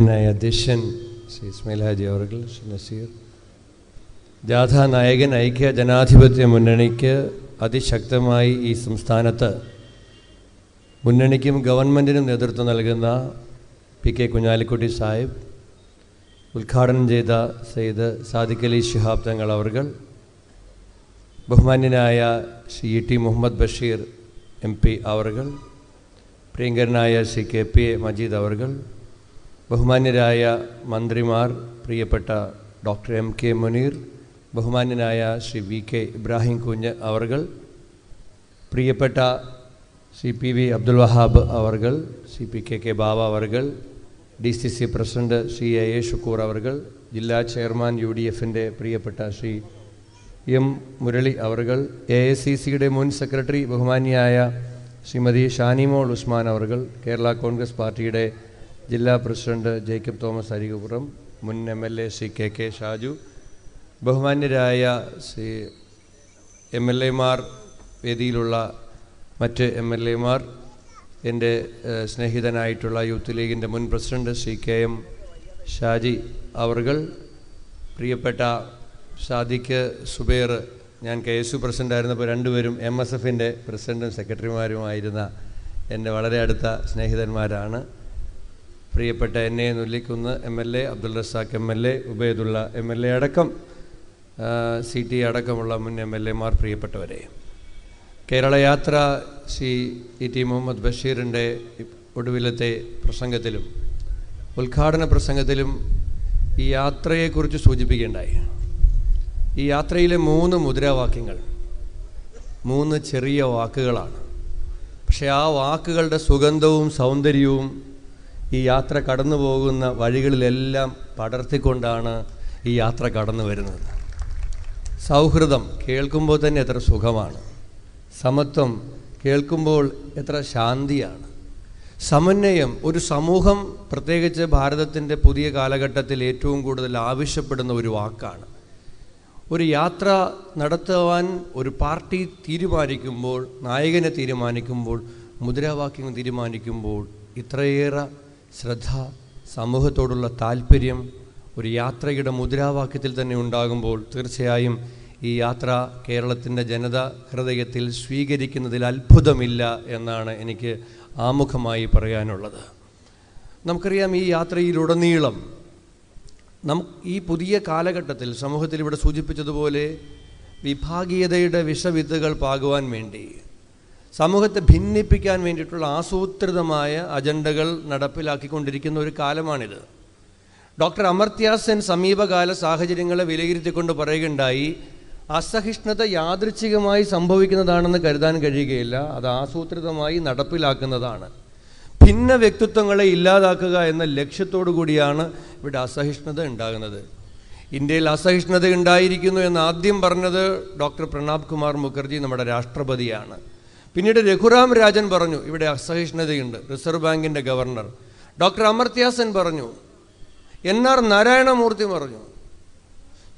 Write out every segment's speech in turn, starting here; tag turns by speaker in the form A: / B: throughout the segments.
A: അധ്യക്ഷൻ ശ്രീ ഇസ്മയിൽ ഹാജി അവർകൾ ശ്രീ നസീർ ജാഥ നായകൻ ഐക്യ ജനാധിപത്യ മുന്നണിക്ക് അതിശക്തമായി ഈ സംസ്ഥാനത്ത് മുന്നണിക്കും ഗവൺമെന്റിനും നേതൃത്വം നൽകുന്ന പി കെ കുഞ്ഞാലിക്കുട്ടി സാഹിബ് ഉദ്ഘാടനം ചെയ്ത സെയ്ദ് സാദിഖ് അലി ശിഹാബ് തങ്ങൾ അവർ ബഹുമാന്യനായ Shri E T Muhammad Basheer M P അവർ പ്രിയങ്കരനായ Shri K P A Majeed അവർകൾ ബഹുമാന്യരായ മന്ത്രിമാർ പ്രിയപ്പെട്ട ഡോക്ടർ എം കെ മുനീർ ബഹുമാന്യനായ ശ്രീ വി കെ ഇബ്രാഹിം കുഞ്ഞ് അവർ പ്രിയപ്പെട്ട C P V Abdul Wahab our C P K K Baba our D C C president Shri A A Shukoor അവർ ജില്ലാ chairman U D എഫിന്റെ പ്രിയപ്പെട്ട ശ്രീ എം മുരളി അവർ എ എ സി സിയുടെ മുൻ secretary ബഹുമാനിയായ ശ്രീമതി ഷാനിമോൾ ഉസ്മാൻ അവർ കേരള കോൺഗ്രസ് പാർട്ടിയുടെ ജില്ലാ പ്രസിഡന്റ് ജേക്കബ് തോമസ് അരികപുറം മുൻ M L A Shri K K Shaju ബഹുമാന്യരായ ശ്രീ എം എൽ എമാർ വേദിയിലുള്ള മറ്റ് എം എൽ എമാർ എന്റെ സ്നേഹിതനായിട്ടുള്ള യൂത്ത് ലീഗിന്റെ മുൻ president Shri K M Shaji അവർകൾ പ്രിയപ്പെട്ട ഷാദിക്ക് സുബേർ ഞാൻ കെ എസ് യു പ്രസിഡന്റായിരുന്നപ്പോൾ രണ്ടുപേരും എം എസ് എഫിന്റെ പ്രസിഡന്റും സെക്രട്ടറിമാരുമായിരുന്ന എന്റെ വളരെ അടുത്ത സ്നേഹിതന്മാരാണ്. പ്രിയപ്പെട്ട എന്നെ Nellikunnu M L A Abdul Razak M L A Ubaidullah M L A അടക്കം സി ടി അടക്കമുള്ള മുൻ എം എൽ എമാർ പ്രിയപ്പെട്ടവരെ. കേരള യാത്ര സി ഇ ടി മുഹമ്മദ് ബഷീറിന്റെ ഒടുവിലത്തെ പ്രസംഗത്തിലും ഉദ്ഘാടന പ്രസംഗത്തിലും ഈ യാത്രയെക്കുറിച്ച് സൂചിപ്പിക്കേണ്ടായി. ഈ യാത്രയിലെ മൂന്ന് മുദ്രാവാക്യങ്ങൾ മൂന്ന് ചെറിയ വാക്കുകളാണ്. പക്ഷേ ആ വാക്കുകളുടെ സുഗന്ധവും സൗന്ദര്യവും ഈ യാത്ര കടന്നു പോകുന്ന വഴികളിലെല്ലാം പടർത്തിക്കൊണ്ടാണ് ഈ യാത്ര കടന്നു വരുന്നത്. സൗഹൃദം കേൾക്കുമ്പോൾ തന്നെ എത്ര സുഖമാണ്. സമത്വം കേൾക്കുമ്പോൾ എത്ര ശാന്തിയാണ്. സമന്വയം ഒരു സമൂഹം പ്രത്യേകിച്ച് ഭാരതത്തിന്റെ പുതിയ കാലഘട്ടത്തിൽ ഏറ്റവും കൂടുതൽ ആവശ്യപ്പെടുന്ന ഒരു വാക്കാണ്. ഒരു യാത്ര നടത്തുവാൻ ഒരു പാർട്ടി തീരുമാനിക്കുമ്പോൾ നായകനെ തീരുമാനിക്കുമ്പോൾ മുദ്രാവാക്യങ്ങൾ തീരുമാനിക്കുമ്പോൾ ഇത്രയേറെ ശ്രദ്ധ സമൂഹത്തോടുള്ള താല്പര്യം ഒരു യാത്രയുടെ മുദ്രാവാക്യത്തിൽ തന്നെ ഉണ്ടാകുമ്പോൾ തീർച്ചയായും ഈ യാത്ര കേരളത്തിന്റെ ജനത ഹൃദയത്തിൽ സ്വീകരിക്കുന്നതിൽ അത്ഭുതമില്ല എന്നാണ് എനിക്ക് ആമുഖമായി പറയാനുള്ളത്. നമുക്കറിയാം ഈ യാത്രയിലുടനീളം നം ഈ പുതിയ കാലഘട്ടത്തിൽ സമൂഹത്തിൽ ഇവിടെ സൂചിപ്പിച്ചതുപോലെ വിഭാഗീയതയുടെ വിഷവിത്തുകൾ പാകുവാൻ വേണ്ടി സമൂഹത്തെ ഭിന്നിപ്പിക്കാൻ വേണ്ടിയിട്ടുള്ള ആസൂത്രിതമായ അജണ്ടകൾ നടപ്പിലാക്കിക്കൊണ്ടിരിക്കുന്ന ഒരു കാലമാണിത്. ഡോക്ടർ അമർത്യാസൻ സമീപകാല സാഹചര്യങ്ങളെ വിലയിരുത്തിക്കൊണ്ട് പറയുകയുണ്ടായി അസഹിഷ്ണുത യാദൃച്ഛികമായി സംഭവിക്കുന്നതാണെന്ന് കരുതാൻ കഴിയുകയില്ല അത് ആസൂത്രിതമായി നടപ്പിലാക്കുന്നതാണ്. ഭിന്ന വ്യക്തിത്വങ്ങളെ ഇല്ലാതാക്കുക എന്ന ലക്ഷ്യത്തോടു കൂടിയാണ് ഇവിടെ അസഹിഷ്ണുത ഉണ്ടാകുന്നത്. ഇന്ത്യയിൽ അസഹിഷ്ണുത ഉണ്ടായിരിക്കുന്നു എന്ന് ആദ്യം പറഞ്ഞത് ഡോക്ടർ പ്രണാബ് കുമാർ മുഖർജി നമ്മുടെ രാഷ്ട്രപതിയാണ്. പിന്നീട് രഘുറാം രാജൻ പറഞ്ഞു ഇവിടെ അസഹിഷ്ണുതയുണ്ട് റിസർവ് ബാങ്കിന്റെ ഗവർണർ. ഡോക്ടർ അമർത്യാസൻ പറഞ്ഞു എൻ ആർ നാരായണമൂർത്തി പറഞ്ഞു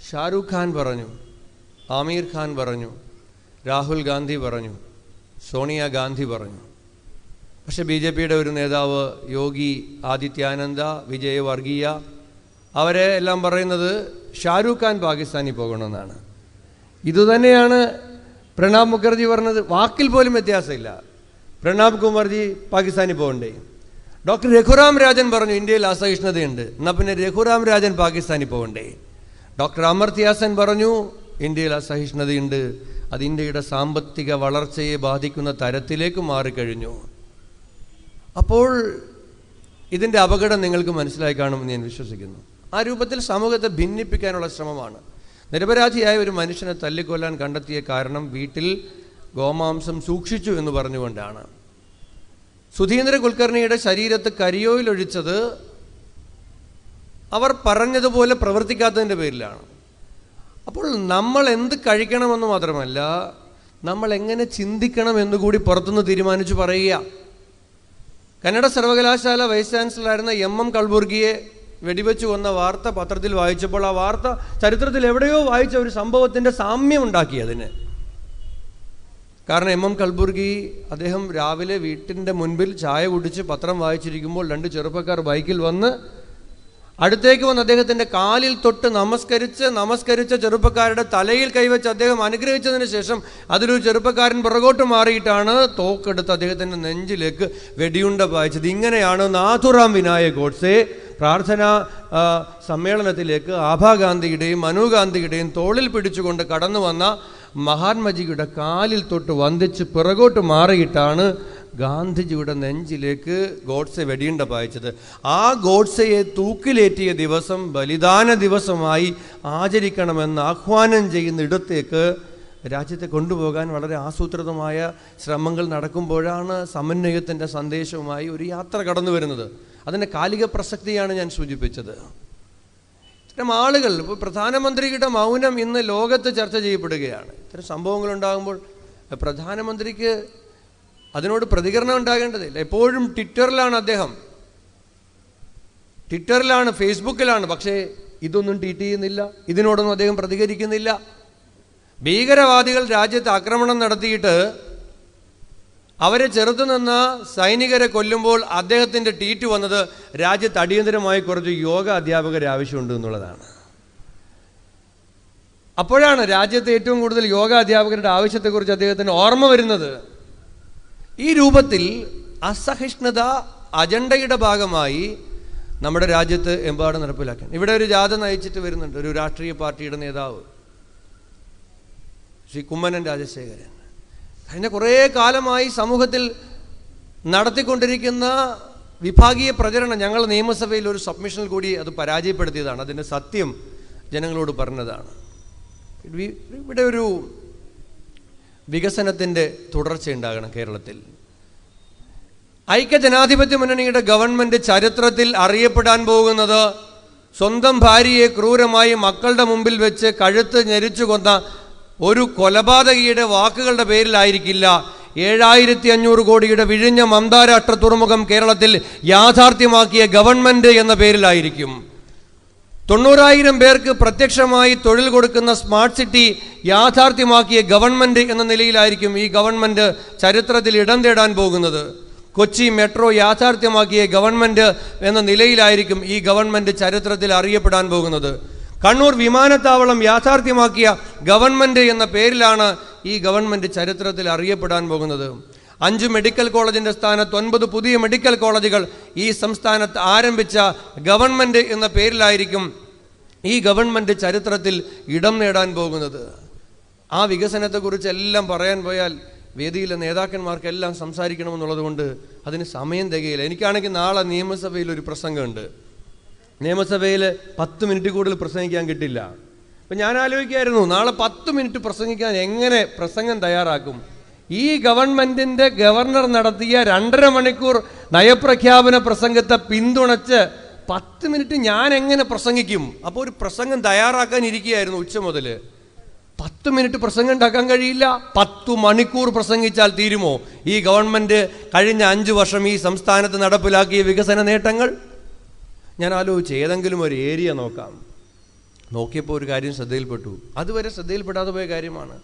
A: ഷാരൂഖ് ഖാൻ പറഞ്ഞു ആമീർ ഖാൻ പറഞ്ഞു രാഹുൽ ഗാന്ധി പറഞ്ഞു സോണിയ ഗാന്ധി പറഞ്ഞു. പക്ഷേ ബി ജെ പിയുടെ ഒരു നേതാവ് യോഗി ആദിത്യാനന്ദ വിജയ് വർഗീയ അവരെ എല്ലാം പറയുന്നത് ഷാരൂഖ് ഖാൻ പാകിസ്ഥാനിൽ പോകണമെന്നാണ്. ഇതുതന്നെയാണ് പ്രണാബ് മുഖർജി പറഞ്ഞത് വാക്കിൽ പോലും വ്യത്യാസമില്ല. പ്രണാബ് കുമാർജി പാകിസ്ഥാനിൽ പോകണ്ടേ. ഡോക്ടർ രഘുറാം രാജൻ പറഞ്ഞു ഇന്ത്യയിൽ അസഹിഷ്ണുതയുണ്ട്. എന്നാൽ പിന്നെ രഘുറാം രാജൻ പാകിസ്ഥാനിൽ പോകണ്ടേ. ഡോക്ടർ അമർത്യാസൻ പറഞ്ഞു ഇന്ത്യയിൽ അസഹിഷ്ണുതയുണ്ട്. അത് ഇന്ത്യയുടെ സാമ്പത്തിക വളർച്ചയെ ബാധിക്കുന്ന തരത്തിലേക്ക് മാറിക്കഴിഞ്ഞു. അപ്പോൾ ഇതിന്റെ അപകടം നിങ്ങൾക്ക് മനസ്സിലായി കാണുമെന്ന് ഞാൻ വിശ്വസിക്കുന്നു. ആ രൂപത്തിൽ സമൂഹത്തെ ഭിന്നിപ്പിക്കാനുള്ള ശ്രമമാണ്. നിരപരാധിയായ ഒരു മനുഷ്യനെ തല്ലിക്കൊല്ലാൻ കണ്ടെത്തിയ കാരണം വീട്ടിൽ ഗോമാംസം സൂക്ഷിച്ചു എന്ന് പറഞ്ഞുകൊണ്ടാണ്. സുധീന്ദ്ര കുൽക്കർണിയുടെ ശരീരത്ത് കരിയോയിലൊഴിച്ചത് അവർ പറഞ്ഞതുപോലെ പ്രവർത്തിക്കാത്തതിന്റെ പേരിലാണ്. അപ്പോൾ നമ്മൾ എന്ത് കഴിക്കണമെന്ന് മാത്രമല്ല നമ്മൾ എങ്ങനെ ചിന്തിക്കണം എന്നുകൂടി പുറത്തുനിന്ന് തീരുമാനിച്ചു പറയുക. കന്നഡ സർവകലാശാല വൈസ് ചാൻസലറായിരുന്ന എം എം കൾബുർഗിയെ വെടിവെച്ച് കൊന്ന വാർത്ത പത്രത്തിൽ വായിച്ചപ്പോൾ ആ വാർത്ത ചരിത്രത്തിൽ എവിടെയോ വായിച്ച ഒരു സംഭവത്തിന്റെ സാമ്യം ഉണ്ടാക്കി അതിന്. കാരണം എം എം കൽബുർഗി അദ്ദേഹം രാവിലെ വീട്ടിന്റെ മുൻപിൽ ചായ കുടിച്ച് പത്രം വായിച്ചിരിക്കുമ്പോൾ രണ്ട് ചെറുപ്പക്കാർ ബൈക്കിൽ വന്ന് അടുത്തേക്ക് വന്ന് അദ്ദേഹത്തിന്റെ കാലിൽ തൊട്ട് നമസ്കരിച്ച് നമസ്കരിച്ച ചെറുപ്പക്കാരുടെ തലയിൽ കൈവച്ച് അദ്ദേഹം അനുഗ്രഹിച്ചതിന് ശേഷം അതിലൊരു ചെറുപ്പക്കാരൻ പുറകോട്ട് മാറിയിട്ടാണ് തോക്കെടുത്ത് അദ്ദേഹത്തിന്റെ നെഞ്ചിലേക്ക് വെടിയുണ്ട പായിച്ചത്. ഇങ്ങനെയാണ് നാഥുറാം വിനായക് ഗോഡ്സെ പ്രാർത്ഥനാ സമ്മേളനത്തിലേക്ക് ആഭാഗാന്ധിയുടെയും മനുഗാന്ധിയുടെയും തോളിൽ പിടിച്ചുകൊണ്ട് കടന്നു വന്ന മഹാത്മജിയുടെ കാലിൽ തൊട്ട് വന്ദിച്ച് പിറകോട്ട് മാറിയിട്ടാണ് ഗാന്ധിജിയുടെ നെഞ്ചിലേക്ക് ഗോഡ്സെ വെടിയുണ്ട പായിച്ചത്. ആ ഗോഡ്സയെ തൂക്കിലേറ്റിയ ദിവസം ബലിദാന ദിവസമായി ആചരിക്കണമെന്ന് ആഹ്വാനം ചെയ്യുന്ന ഇടത്തേക്ക് രാജ്യത്തെ കൊണ്ടുപോകാൻ വളരെ ആസൂത്രിതമായ ശ്രമങ്ങൾ നടക്കുമ്പോഴാണ് സമന്വയത്തിന്റെ സന്ദേശവുമായി ഒരു യാത്ര കടന്നു വരുന്നത്. അതിന്റെ കാലിക പ്രസക്തിയാണ് ഞാൻ സൂചിപ്പിച്ചത്. ഇത്തരം ആളുകൾ ഇപ്പോൾ പ്രധാനമന്ത്രിയുടെ മൗനം ഇന്ന് ലോകത്ത് ചർച്ച ചെയ്യപ്പെടുകയാണ്. ഇത്തരം സംഭവങ്ങൾ ഉണ്ടാകുമ്പോൾ പ്രധാനമന്ത്രിക്ക് അതിനോട് പ്രതികരണം ഉണ്ടാകേണ്ടതില്ല. എപ്പോഴും ട്വിറ്ററിലാണ് അദ്ദേഹം. ട്വിറ്ററിലാണ് ഫേസ്ബുക്കിലാണ് പക്ഷേ ഇതൊന്നും ട്വീറ്റ് ചെയ്യുന്നില്ല. ഇതിനോടൊന്നും അദ്ദേഹം പ്രതികരിക്കുന്നില്ല. ഭീകരവാദികൾ രാജ്യത്ത് ആക്രമണം നടത്തിയിട്ട് അവരെ ചെറുത്തുനിന്ന സൈനികരെ കൊല്ലുമ്പോൾ അദ്ദേഹത്തിന്റെ ട്വീറ്റ് വന്നത് രാജ്യത്ത് അടിയന്തരമായി കുറച്ച് യോഗ അധ്യാപകരെ ആവശ്യമുണ്ട് എന്നുള്ളതാണ്. അപ്പോഴാണ് രാജ്യത്ത് ഏറ്റവും കൂടുതൽ യോഗ അധ്യാപകരുടെ ആവശ്യത്തെക്കുറിച്ച് അദ്ദേഹത്തിന് ഓർമ്മ വരുന്നത്. ഈ രൂപത്തിൽ അസഹിഷ്ണുത അജണ്ടയുടെ ഭാഗമായി നമ്മുടെ രാജ്യത്ത് എമ്പാട് നടപ്പിലാക്കാൻ ഇവിടെ ഒരു ജാഥ നയിച്ചിട്ട് വരുന്നുണ്ട്. ഒരു രാഷ്ട്രീയ പാർട്ടിയുടെ നേതാവ്. ശ്രീ കുമ്മനൻ രാജശേഖരൻ. കഴിഞ്ഞ കുറേ കാലമായി സമൂഹത്തിൽ നടത്തിക്കൊണ്ടിരിക്കുന്ന വിഭാഗീയ പ്രചരണം ഞങ്ങൾ നിയമസഭയിൽ ഒരു സബ്മിഷനിൽ കൂടി അത് പരാജയപ്പെടുത്തിയതാണ്. അതിന്റെ സത്യം ജനങ്ങളോട് പറഞ്ഞതാണ്. ഇവിടെ ഒരു വികസനത്തിന്റെ തുടർച്ചയുണ്ടാകണം കേരളത്തിൽ. ഐക്യജനാധിപത്യ മുന്നണിയുടെ ഗവൺമെന്റ് ചരിത്രത്തിൽ അറിയപ്പെടാൻ പോകുന്നത് സ്വന്തം ഭാര്യയെ ക്രൂരമായി മക്കളുടെ മുമ്പിൽ വെച്ച് കഴുത്ത് ഞെരിച്ചു കൊന്ന ഒരു കൊലപാതകിയുടെ വാക്കുകളുടെ പേരിലായിരിക്കില്ല ഏഴായിരത്തി അഞ്ഞൂറ് കോടിയുടെ വിഴിഞ്ഞ മന്ദാരാഷ്ട്ര തുറമുഖം കേരളത്തിൽ യാഥാർത്ഥ്യമാക്കിയ ഗവൺമെന്റ് എന്ന പേരിലായിരിക്കും. തൊണ്ണൂറായിരം പേർക്ക് പ്രത്യക്ഷമായി തൊഴിൽ കൊടുക്കുന്ന സ്മാർട്ട് സിറ്റി യാഥാർത്ഥ്യമാക്കിയ ഗവൺമെന്റ് എന്ന നിലയിലായിരിക്കും ഈ ഗവൺമെന്റ് ചരിത്രത്തിൽ ഇടം തേടാൻ പോകുന്നത്. കൊച്ചി മെട്രോ യാഥാർത്ഥ്യമാക്കിയ ഗവൺമെന്റ് എന്ന നിലയിലായിരിക്കും ഈ ഗവൺമെന്റ് ചരിത്രത്തിൽ അറിയപ്പെടാൻ പോകുന്നത്. കണ്ണൂർ വിമാനത്താവളം യാഥാർത്ഥ്യമാക്കിയ ഗവൺമെന്റ് എന്ന പേരിലാണ് ഈ ഗവൺമെന്റ് ചരിത്രത്തിൽ അറിയപ്പെടാൻ പോകുന്നത്. അഞ്ച് മെഡിക്കൽ കോളേജിന്റെ സ്ഥാനത്ത് ഒൻപത് പുതിയ മെഡിക്കൽ കോളേജുകൾ ഈ സംസ്ഥാനത്ത് ആരംഭിച്ച ഗവൺമെന്റ് എന്ന പേരിലായിരിക്കും ഈ ഗവൺമെന്റ് ചരിത്രത്തിൽ ഇടം നേടാൻ പോകുന്നത്. ആ വികസനത്തെക്കുറിച്ച് എല്ലാം പറയാൻ പോയാൽ വേദിയിലെ നേതാക്കന്മാർക്കെല്ലാം സംസാരിക്കണമെന്നുള്ളത് കൊണ്ട് അതിന് സമയം തികയില്ല. എനിക്കാണെങ്കിൽ നാളെ നിയമസഭയിൽ ഒരു പ്രസംഗമുണ്ട്. നിയമസഭയിൽ പത്ത് മിനിറ്റ് കൂടുതൽ പ്രസംഗിക്കാൻ കിട്ടില്ല. അപ്പം ഞാൻ ആലോചിക്കായിരുന്നു നാളെ പത്ത് മിനിറ്റ് പ്രസംഗിക്കാൻ എങ്ങനെ പ്രസംഗം തയ്യാറാക്കും? ഈ ഗവൺമെന്റിന്റെ ഗവർണർ നടത്തിയ രണ്ടര മണിക്കൂർ നയപ്രഖ്യാപന പ്രസംഗത്തെ പിന്തുണച്ച് പത്ത് മിനിറ്റ് ഞാൻ എങ്ങനെ പ്രസംഗിക്കും? അപ്പോൾ ഒരു പ്രസംഗം തയ്യാറാക്കാൻ ഇരിക്കുകയായിരുന്നു ഉച്ച മുതൽ പത്ത് മിനിറ്റ് പ്രസംഗം ഉണ്ടാക്കാൻ കഴിയില്ല. പത്തു മണിക്കൂർ പ്രസംഗിച്ചാൽ തീരുമോ? ഈ ഗവൺമെന്റ് കഴിഞ്ഞ അഞ്ച് വർഷം ഈ സംസ്ഥാനത്ത് നടപ്പിലാക്കിയ വികസന നേട്ടങ്ങൾ? ഞാൻ ആലോചിച്ച് ഏതെങ്കിലും ഒരു ഏരിയ നോക്കാം. നോക്കിയപ്പോൾ ഒരു കാര്യം ശ്രദ്ധയിൽപ്പെട്ടു. അതുവരെ ശ്രദ്ധയിൽപ്പെടാതെ പോയ കാര്യമാണ്.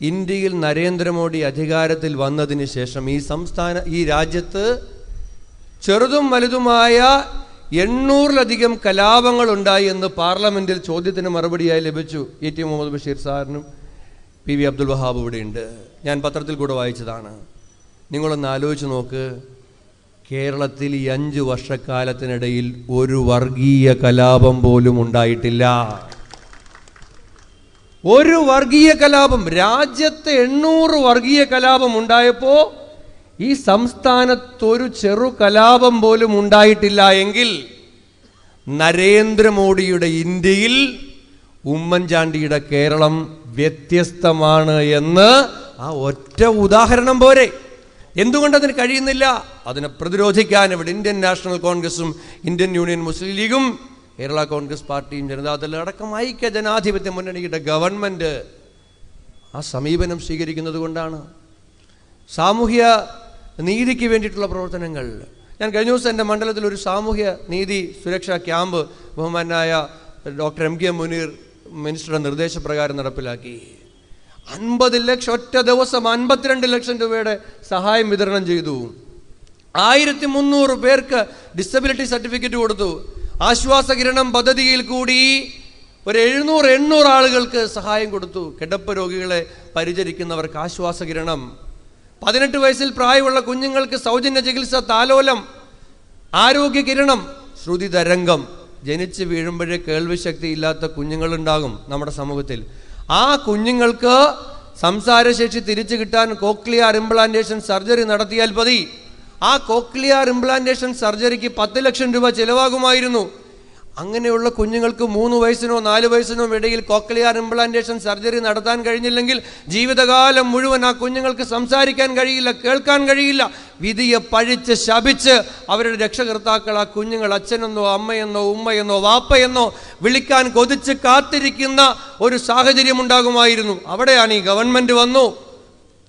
A: ഇന്ത്യയിൽ നരേന്ദ്രമോദി അധികാരത്തിൽ വന്നതിന് ശേഷം ഈ സംസ്ഥാന ഈ രാജ്യത്ത് ചെറുതും വലുതുമായ എണ്ണൂറിലധികം കലാപങ്ങൾ ഉണ്ടായി എന്ന് പാർലമെന്റിൽ ചോദ്യത്തിന് മറുപടിയായി ലഭിച്ചു എ ടി മുഹമ്മദ് ബഷീർ സാറിനും പി വി അബ്ദുൽ വഹാബ് ഇവിടെയുണ്ട്. ഞാൻ പത്രത്തിൽ കൂടെ വായിച്ചതാണ്. നിങ്ങളൊന്ന് ആലോചിച്ച് നോക്ക്. കേരളത്തിൽ ഈ അഞ്ച് വർഷക്കാലത്തിനിടയിൽ ഒരു വർഗീയ കലാപം പോലും ഉണ്ടായിട്ടില്ല. ഒരു വർഗീയ കലാപം രാജ്യത്തെ എണ്ണൂറ് വർഗീയ കലാപം ഉണ്ടായപ്പോ ഈ സംസ്ഥാനത്തൊരു ചെറു കലാപം പോലും ഉണ്ടായിട്ടില്ല എങ്കിൽ നരേന്ദ്രമോദിയുടെ ഇന്ത്യയിൽ ഉമ്മൻചാണ്ടിയുടെ കേരളം വ്യത്യസ്തമാണ് എന്ന് ആ ഒറ്റ ഉദാഹരണം പോരെ. എന്തുകൊണ്ട് അതിന് കഴിയുന്നില്ല? അതിനെ പ്രതിരോധിക്കാൻ ഇവിടെ ഇന്ത്യൻ നാഷണൽ കോൺഗ്രസും ഇന്ത്യൻ യൂണിയൻ മുസ്ലിം ലീഗും കേരള കോൺഗ്രസ് പാർട്ടിയും ജനതാദൾ അടക്കം ഐക്യ ജനാധിപത്യ മുന്നണിയുടെ ഗവൺമെന്റ് ആ സമീപനം സ്വീകരിക്കുന്നത് കൊണ്ടാണ്. സാമൂഹ്യ നീതിക്ക് വേണ്ടിയിട്ടുള്ള പ്രവർത്തനങ്ങൾ. ഞാൻ കഴിഞ്ഞ ദിവസം എന്റെ മണ്ഡലത്തിൽ ഒരു സാമൂഹ്യ നീതി സുരക്ഷാ ക്യാമ്പ് ബഹുമാനായ ഡോക്ടർ എം കെ മുനീർ മിനിസ്റ്ററുടെ നിർദ്ദേശപ്രകാരം നടപ്പിലാക്കി. അൻപത് ലക്ഷം ഒറ്റ ദിവസം അൻപത്തിരണ്ട് ലക്ഷം രൂപയുടെ സഹായം വിതരണം ചെയ്തു. ആയിരത്തി മുന്നൂറ് പേർക്ക് ഡിസബിലിറ്റി സർട്ടിഫിക്കറ്റ് കൊടുത്തു. ആശ്വാസകിരണം പദ്ധതിയിൽ കൂടി ഒരു എഴുന്നൂറ് എണ്ണൂറ് ആളുകൾക്ക് സഹായം കൊടുത്തു. കിടപ്പ് രോഗികളെ പരിചരിക്കുന്നവർക്ക് ആശ്വാസകിരണം പതിനെട്ട് വയസ്സിൽ പ്രായമുള്ള കുഞ്ഞുങ്ങൾക്ക് സൗജന്യ ചികിത്സ താലോലം ആരോഗ്യ കിരണം ശ്രുതി തരംഗം ജനിച്ച് വീഴുമ്പോഴേ കേൾവിശക്തി ഇല്ലാത്ത കുഞ്ഞുങ്ങളുണ്ടാകും നമ്മുടെ സമൂഹത്തിൽ. ആ കുഞ്ഞുങ്ങൾക്ക് സംസാരശേഷി തിരിച്ചു കിട്ടാൻ കോക്ലിയർ ഇംപ്ലാന്റേഷൻ സർജറി നടത്തിയാൽ മതി. ആ കോക്ലിയർ ഇംപ്ലാന്റേഷൻ സർജറിക്ക് പത്ത് ലക്ഷം രൂപ ചിലവാകുമായിരുന്നു. അങ്ങനെയുള്ള കുഞ്ഞുങ്ങൾക്ക് മൂന്ന് വയസ്സിനോ നാല് വയസ്സിനോ ഇടയിൽ കോക്ലിയാർ ഇംപ്ലാന്റേഷൻ സർജറി നടത്താൻ കഴിഞ്ഞില്ലെങ്കിൽ ജീവിതകാലം മുഴുവൻ ആ കുഞ്ഞുങ്ങൾക്ക് സംസാരിക്കാൻ കഴിയില്ല കേൾക്കാൻ കഴിയില്ല. വിധിയെ പഴിച്ച് ശപിച്ച് അവരുടെ രക്ഷകർത്താക്കൾ ആ കുഞ്ഞുങ്ങൾ അച്ഛനെന്നോ അമ്മയെന്നോ ഉമ്മയെന്നോ വാപ്പയെന്നോ വിളിക്കാൻ കൊതിച്ച് കാത്തിരിക്കുന്ന ഒരു സാഹചര്യം ഉണ്ടാകുമായിരുന്നു. അവിടെയാണ് ഈ ഗവൺമെന്റ് വന്നു.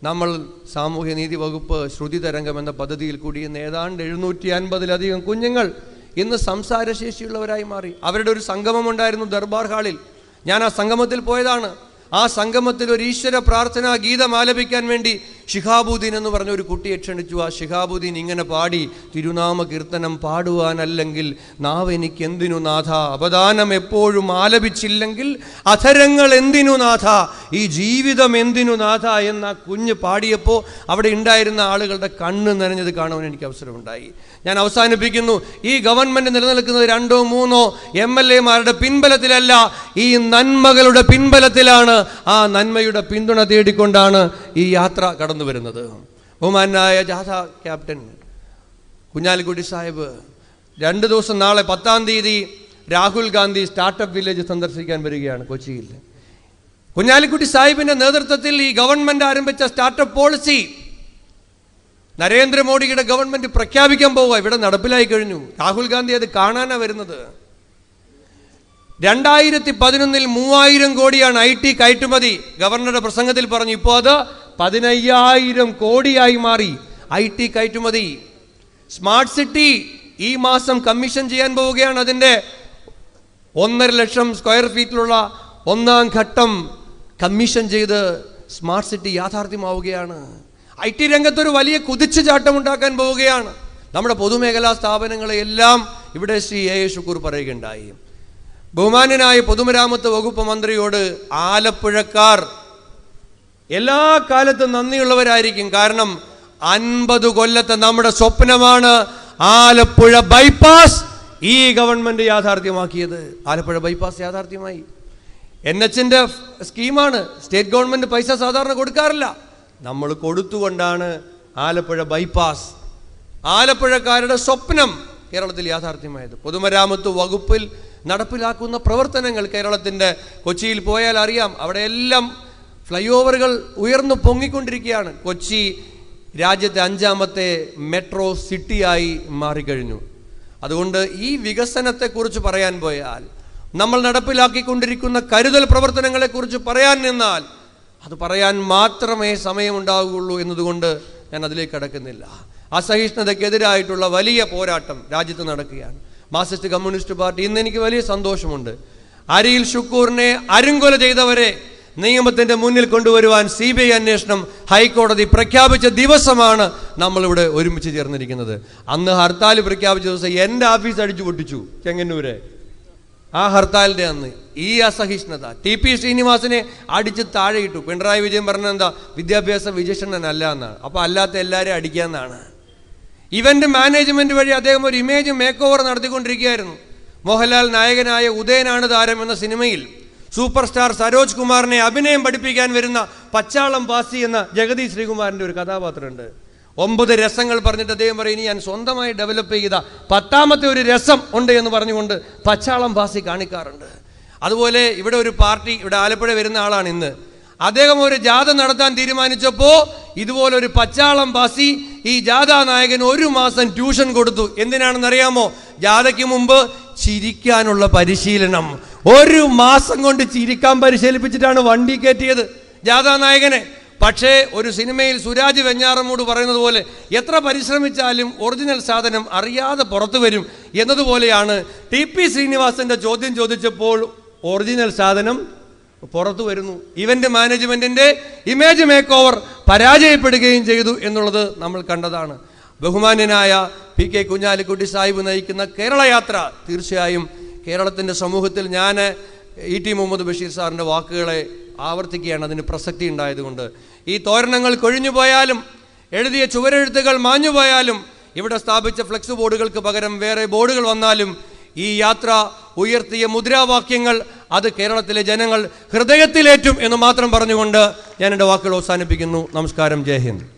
A: നമ്മൾ സാമൂഹ്യനീതി വകുപ്പ് ശ്രുതി തരംഗം എന്ന പദ്ധതിയിൽ കൂടി ഇന്ന് ഏതാണ്ട് എഴുന്നൂറ്റി അൻപതിലധികം കുഞ്ഞുങ്ങൾ ഇന്ന് സംസാരശേഷിയുള്ളവരായി മാറി. അവരുടെ ഒരു സംഗമം ഉണ്ടായിരുന്നു ദർബാർ ഹാളിൽ. ഞാൻ ആ സംഗമത്തിൽ പോയതാണ്. ആ സംഗമത്തിൽ ഒരു ഈശ്വര പ്രാർത്ഥനാ ഗീതം ആലപിക്കാൻ വേണ്ടി ഷിഹാബുദ്ദീൻ എന്ന് പറഞ്ഞ ഒരു കുട്ടിയെ ക്ഷണിച്ചു. ആ ഷിഹാബുദ്ദീൻ ഇങ്ങനെ പാടി തിരുനാമ കീർത്തനം പാടുവാനല്ലെങ്കിൽ നാവ് എനിക്ക് എന്തിനു നാഥ? അപദാനം എപ്പോഴും ആലപിച്ചില്ലെങ്കിൽ അധരങ്ങൾ എന്തിനു നാഥ? ഈ ജീവിതം എന്തിനു നാഥ? എന്ന കുഞ്ഞ് പാടിയപ്പോൾ അവിടെ ഉണ്ടായിരുന്ന ആളുകളുടെ കണ്ണ് നനഞ്ഞത് കാണുവാൻ എനിക്ക് അവസരമുണ്ടായി. ഞാൻ അവസാനിപ്പിക്കുന്നു. ഈ ഗവൺമെന്റ് നിലനിൽക്കുന്നത് രണ്ടോ മൂന്നോ എം എൽ എമാരുടെ പിൻബലത്തിലല്ല ഈ നന്മകളുടെ പിൻബലത്തിലാണ്. ആ നന്മയുടെ പിന്തുണ തേടിക്കൊണ്ടാണ് ഈ യാത്ര കടന്നു വരുന്നത്. ബഹുമാനായ ജാഥ ക്യാപ്റ്റൻ കുഞ്ഞാലിക്കുട്ടി സാഹിബ് രണ്ട് ദിവസം നാളെ പത്താം തീയതി രാഹുൽ ഗാന്ധി സ്റ്റാർട്ടപ്പ് വില്ലേജ് സന്ദർശിക്കാൻ വരികയാണ് കൊച്ചിയിൽ. കുഞ്ഞാലിക്കുട്ടി സാഹിബിന്റെ നേതൃത്വത്തിൽ ഈ ഗവൺമെന്റ് ആരംഭിച്ച സ്റ്റാർട്ടപ്പ് പോളിസി നരേന്ദ്രമോദിയുടെ ഗവൺമെന്റ് പ്രഖ്യാപിക്കാൻ പോവുക. ഇവിടെ നടപ്പിലായി കഴിഞ്ഞു. രാഹുൽ ഗാന്ധി അത് കാണാനാണ് വരുന്നത്. രണ്ടായിരത്തി പതിനൊന്നിൽ മൂവായിരം കോടിയാണ് ഐ ടി കയറ്റുമതി ഗവർണറുടെ പ്രസംഗത്തിൽ പറഞ്ഞു. ഇപ്പോൾ അത് പതിനയ്യായിരം കോടിയായി മാറി. ഐ ടി കയറ്റുമതി. സ്മാർട്ട് സിറ്റി ഈ മാസം കമ്മീഷൻ ചെയ്യാൻ പോവുകയാണ് അതിന്റെ ഒന്നര ലക്ഷം സ്ക്വയർ ഫീറ്റിലുള്ള ഒന്നാം ഘട്ടം കമ്മീഷൻ ചെയ്ത് സ്മാർട്ട് സിറ്റി യാഥാർത്ഥ്യമാവുകയാണ്. ഐ ടി രംഗത്തൊരു വലിയ കുതിച്ചുചാട്ടം ഉണ്ടാക്കാൻ പോവുകയാണ്. നമ്മുടെ പൊതുമേഖലാ സ്ഥാപനങ്ങളെ എല്ലാം ഇവിടെ ശ്രീ എ. ഷുക്കൂർ പറയുകയുണ്ടായി. ബഹുമാനനായ പൊതുമരാമത്ത് വകുപ്പ് മന്ത്രിയോട് ആലപ്പുഴക്കാർ എല്ലാ കാലത്തും നന്ദിയുള്ളവരായിരിക്കും. കാരണം അൻപത് കൊല്ലത്തെ നമ്മുടെ സ്വപ്നമാണ് ആലപ്പുഴ ബൈപ്പാസ്. ഈ ഗവൺമെന്റ് യാഥാർത്ഥ്യമാക്കിയത്. ആലപ്പുഴ ബൈപ്പാസ് യാഥാർത്ഥ്യമായി. എൻ എച്ചിന്റെ സ്കീമാണ്. സ്റ്റേറ്റ് ഗവൺമെന്റ് പൈസ സാധാരണ കൊടുക്കാറില്ല. നമ്മൾ കൊടുത്തുകൊണ്ടാണ് ആലപ്പുഴ ബൈപ്പാസ്. ആലപ്പുഴക്കാരുടെ സ്വപ്നം കേരളത്തിൽ യാഥാർത്ഥ്യമായത്. പൊതുമരാമത്ത് വകുപ്പിൽ നടപ്പിലാക്കുന്ന പ്രവർത്തനങ്ങൾ കേരളത്തിന്റെ കൊച്ചിയിൽ പോയാൽ അറിയാം. അവിടെയെല്ലാം ഫ്ലൈ ഓവറുകൾ ഉയർന്നു പൊങ്ങിക്കൊണ്ടിരിക്കുകയാണ്. കൊച്ചി രാജ്യത്തെ അഞ്ചാമത്തെ മെട്രോ സിറ്റിയായി മാറിക്കഴിഞ്ഞു. അതുകൊണ്ട് ഈ വികസനത്തെക്കുറിച്ച് പറയാൻ പോയാൽ നമ്മൾ നടപ്പിലാക്കിക്കൊണ്ടിരിക്കുന്ന കരുതൽ പ്രവർത്തനങ്ങളെക്കുറിച്ച് പറയാൻ നിന്നാൽ അത് പറയാൻ മാത്രമേ സമയമുണ്ടാവുകയുള്ളൂ എന്നതുകൊണ്ട് ഞാൻ അതിലേക്ക് കടക്കുന്നില്ല. അസഹിഷ്ണുതയ്ക്കെതിരായിട്ടുള്ള വലിയ പോരാട്ടം രാജ്യത്ത് നടക്കുകയാണ്. മാർക്സിസ്റ്റ് കമ്മ്യൂണിസ്റ്റ് പാർട്ടി ഇന്ന് എനിക്ക് വലിയ സന്തോഷമുണ്ട്. അരിയിൽ ഷുക്കൂറിനെ അരുങ്കൊല ചെയ്തവരെ നിയമത്തിന്റെ മുന്നിൽ കൊണ്ടുവരുവാൻ സി ബി ഐ അന്വേഷണം ഹൈക്കോടതി പ്രഖ്യാപിച്ച ദിവസമാണ് നമ്മളിവിടെ ഒരുമിച്ച് ചേർന്നിരിക്കുന്നത്. അന്ന് ഹർത്താൽ പ്രഖ്യാപിച്ച ദിവസം എന്റെ ഓഫീസ് അടിച്ചു പൊട്ടിച്ചു ചെങ്ങന്നൂരെ. ആ ഹർത്താലിന്റെ അന്ന് ഈ അസഹിഷ്ണുത. ടി പി ശ്രീനിവാസനെ അടിച്ച് താഴെയിട്ടു പിണറായി വിജയൻ പറഞ്ഞ എന്താ? വിദ്യാഭ്യാസ അല്ല എന്നാണ്. അപ്പൊ അല്ലാത്ത എല്ലാവരെയും അടിക്കാന്നാണ് ഇവന്റ് മാനേജ്മെന്റ് വഴി അദ്ദേഹം ഒരു ഇമേജ് മേക്ക് ഓവർ നടത്തിക്കൊണ്ടിരിക്കുകയായിരുന്നു. മോഹൻലാൽ നായകനായ ഉദയനാണ് താരം എന്ന സിനിമയിൽ. സൂപ്പർ സ്റ്റാർ സരോജ് കുമാറിനെ അഭിനയം പഠിപ്പിക്കാൻ വരുന്ന പച്ചാളം വാസി എന്ന ജഗതി ശ്രീകുമാറിന്റെ ഒരു കഥാപാത്രമുണ്ട്. ഒമ്പത് രസങ്ങൾ പറഞ്ഞിട്ട് അദ്ദേഹം പറയും ഇനി ഞാൻ സ്വന്തമായി ഡെവലപ്പ് ചെയ്ത പത്താമത്തെ ഒരു രസം ഉണ്ട് എന്ന് പറഞ്ഞുകൊണ്ട് പച്ചാളം വാസി കാണിക്കാറുണ്ട്. അതുപോലെ ഇവിടെ ഒരു പാർട്ടി ഇവിടെ ആലപ്പുഴ വരുന്ന ആളാണ് ഇന്ന്. അദ്ദേഹം ഒരു ജാഥ നടത്താൻ തീരുമാനിച്ചപ്പോൾ ഇതുപോലെ ഒരു പച്ചാളം വാസി ഈ ജാഥാ നായകൻ ഒരു മാസം ട്യൂഷൻ കൊടുത്തു. എന്തിനാണെന്ന് അറിയാമോ ജാഥയ്ക്ക് മുമ്പ് ചിരിക്കാനുള്ള പരിശീലനം ഒരു മാസം കൊണ്ട് ചിരിക്കാൻ പരിശീലിപ്പിച്ചിട്ടാണ് വണ്ടി കയറ്റിയത്. ജാഥാ നായകനെ പക്ഷേ ഒരു സിനിമയിൽ സുരാജ് വെഞ്ഞാറമ്മൂട് പറയുന്നത് പോലെ എത്ര പരിശ്രമിച്ചാലും ഒറിജിനൽ സാധനം അറിയാതെ പുറത്തു വരും എന്നതുപോലെയാണ് ടി പി ശ്രീനിവാസന്റെ ചോദ്യം ചോദിച്ചപ്പോൾ ഒറിജിനൽ സാധനം പുറത്തു വരുന്നു. ഇവന്റ് മാനേജ്മെന്റിന്റെ ഇമേജ് മേക്ക് ഓവർ പരാജയപ്പെടുകയും ചെയ്തു എന്നുള്ളത് നമ്മൾ കണ്ടതാണ്. ബഹുമാന്യനായ പി കെ കുഞ്ഞാലിക്കുട്ടി സാഹിബ് നയിക്കുന്ന കേരള യാത്ര തീർച്ചയായും കേരളത്തിന്റെ സമൂഹത്തിൽ ഞാൻ ഇ ടി മുഹമ്മദ് ബഷീർ സാറിന്റെ വാക്കുകളെ ആവർത്തിക്കുകയാണ്. അതിന് പ്രസക്തി ഉണ്ടായതുകൊണ്ട്. ഈ തോരണങ്ങൾ കൊഴിഞ്ഞു പോയാലും എഴുതിയ ചുവരെഴുത്തുകൾ മാഞ്ഞു പോയാലും ഇവിടെ സ്ഥാപിച്ച ഫ്ലെക്സ് ബോർഡുകൾക്ക് പകരം വേറെ ബോർഡുകൾ വന്നാലും ഈ യാത്ര ഉയർത്തിയ മുദ്രാവാക്യങ്ങൾ അത് കേരളത്തിലെ ജനങ്ങൾ ഹൃദയത്തിലേറ്റും എന്ന് മാത്രം പറഞ്ഞുകൊണ്ട് ഞാൻ എന്റെ വാക്കുകൾ അവസാനിപ്പിക്കുന്നു. നമസ്കാരം. ജയ് ഹിന്ദ്.